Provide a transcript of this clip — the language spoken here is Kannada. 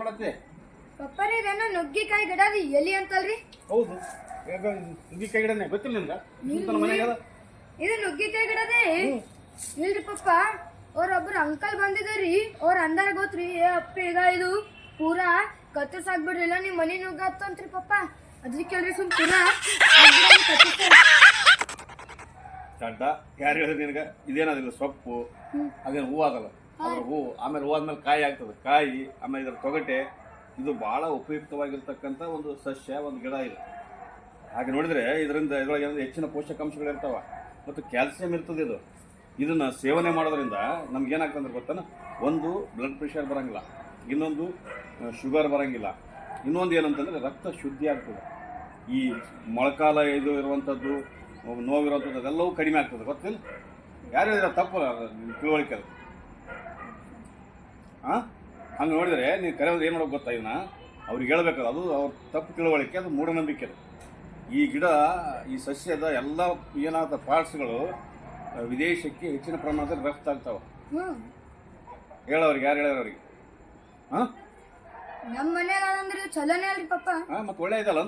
ಮಾಡತ್ತಿ? ಇದನ್ನ ನುಗ್ಗಿಕಾಯಿ ಗಿಡ ರೀ ಎಲಿ ಅಂತಲ್ರಿ? ಹೌದು. ಈಗ ನುಗ್ಗಿಕಾಯಿ ಗಿಡನೇ? ಗೊತ್ತಿಲ್ಲ ನಿನ್ಗ ನಿಂತನ ಮನ್ಯಾಗ ಅದ? ಇದು ನುಗ್ಗಿಕಾಯಿ ಗಿಡದೇ? ಇಲ್ರಿ ಪಪ್ಪ ಅವ್ರೊಬ್ರು ಅಂಕಲ್ ಬಂದಿದ್ರಿ. ಅವ್ರ ಅಂದಾರ ಗೊತ್ತ್ರಿ ಏ ಅಪ್ಪ ಈಗ ಇದು ಪೂರಾ ಕತ್ತರ್ಸಾಕ್ಬಿಡ್ರಿ ಇಲ್ಲ ನಿಮ್ ಮನಿ ನುಗ್ಗತ್ತಂತ್ರಿ ಪಪ್ಪ. ಅದ್ರಿ ಕೇಳ್ರಿ ಸುಮ್ ಪೂರಾ. ಯಾರು ಹೇಳಿದ್ರೆ ನಿನಗ? ಇದೇನದಿಲ್ಲ ಸೊಪ್ಪು? ಅದೇನು ಹೂವಾಗಲ್ಲ? ಹೂ, ಆಮೇಲೆ ಹೂ ಆದ್ಮೇಲೆ ಕಾಯಿ ಆಗ್ತದೆ. ಕಾಯಿ, ಆಮೇಲೆ ಇದರ ತೊಗಟೆ, ಇದು ಬಹಳ ಉಪಯುಕ್ತವಾಗಿರ್ತಕ್ಕಂಥ ಒಂದು ಸಸ್ಯ, ಒಂದು ಗಿಡ ಇದು. ಹಾಗೆ ನೋಡಿದ್ರೆ ಇದರಿಂದ ಇದ್ರೊಳಗೆ ಹೆಚ್ಚಿನ ಪೋಷಕಾಂಶಗಳು ಇರ್ತಾವ ಮತ್ತು ಕ್ಯಾಲ್ಸಿಯಂ ಇರ್ತದೆ ಇದು. ಇದನ್ನು ಸೇವನೆ ಮಾಡೋದ್ರಿಂದ ನಮ್ಗೆ ಏನಾಗ್ತದೆ ಅಂದ್ರೆ ಗೊತ್ತಾನ? ಒಂದು ಬ್ಲಡ್ ಪ್ರೆಷರ್ ಬರಂಗಿಲ್ಲ. ಇನ್ನೊಂದು ಶುಗರ್ ಬರಂಗಿಲ್ಲ. ಇನ್ನೊಂದು ಏನಂತಂದ್ರೆ ರಕ್ತ ಶುದ್ಧಿ ಆಗ್ತದೆ. ಈ ಮೊಳಕಾಲ ಇದು ಇರುವಂಥದ್ದು ನೋವಿರುವಂಥದ್ದು ಅದೆಲ್ಲವೂ ಕಡಿಮೆ ಆಗ್ತದೆ. ಗೊತ್ತಿಲ್ಲ ಯಾರು ತಪ್ಪು ತಿಳುವಳಿಕೆ ಹಾಂ ಹಂಗೆ ನೋಡಿದರೆ ನೀವು ಕರೆಯೋದು ಏನು ಮಾಡೋಕೆ ಗೊತ್ತಾ ಇವನ್ನ ಅವ್ರಿಗೆ ಹೇಳ್ಬೇಕಲ್ಲ ಅದು ಅವ್ರ ತಪ್ಪು ತಿಳುವಳಿಕೆ ಅದು ಮೂಢನಂಬಿಕೆ ಅದು. ಈ ಗಿಡ ಈ ಸಸ್ಯದ ಎಲ್ಲ ಏನಾದ ಪಾರ್ಟ್ಸ್ಗಳು ವಿದೇಶಕ್ಕೆ ಹೆಚ್ಚಿನ ಪ್ರಮಾಣದಲ್ಲಿ ರಫ್ತಾಗ್ತಾವೆ ಹೇಳೋರಿಗೆ ಯಾರು ಹೇಳೋರಿಗೆ ಹಾಂ ನಮ್ಮ ಮನ್ಯಾಗ ಅಂದ್ರೆ ಚಲೋನೇ ಅಲ್ರಿ ಪಪ್ಪ ಹಾಂ ಮತ್ತೆ ಒಳ್ಳೆ ಇದಲ್ಲ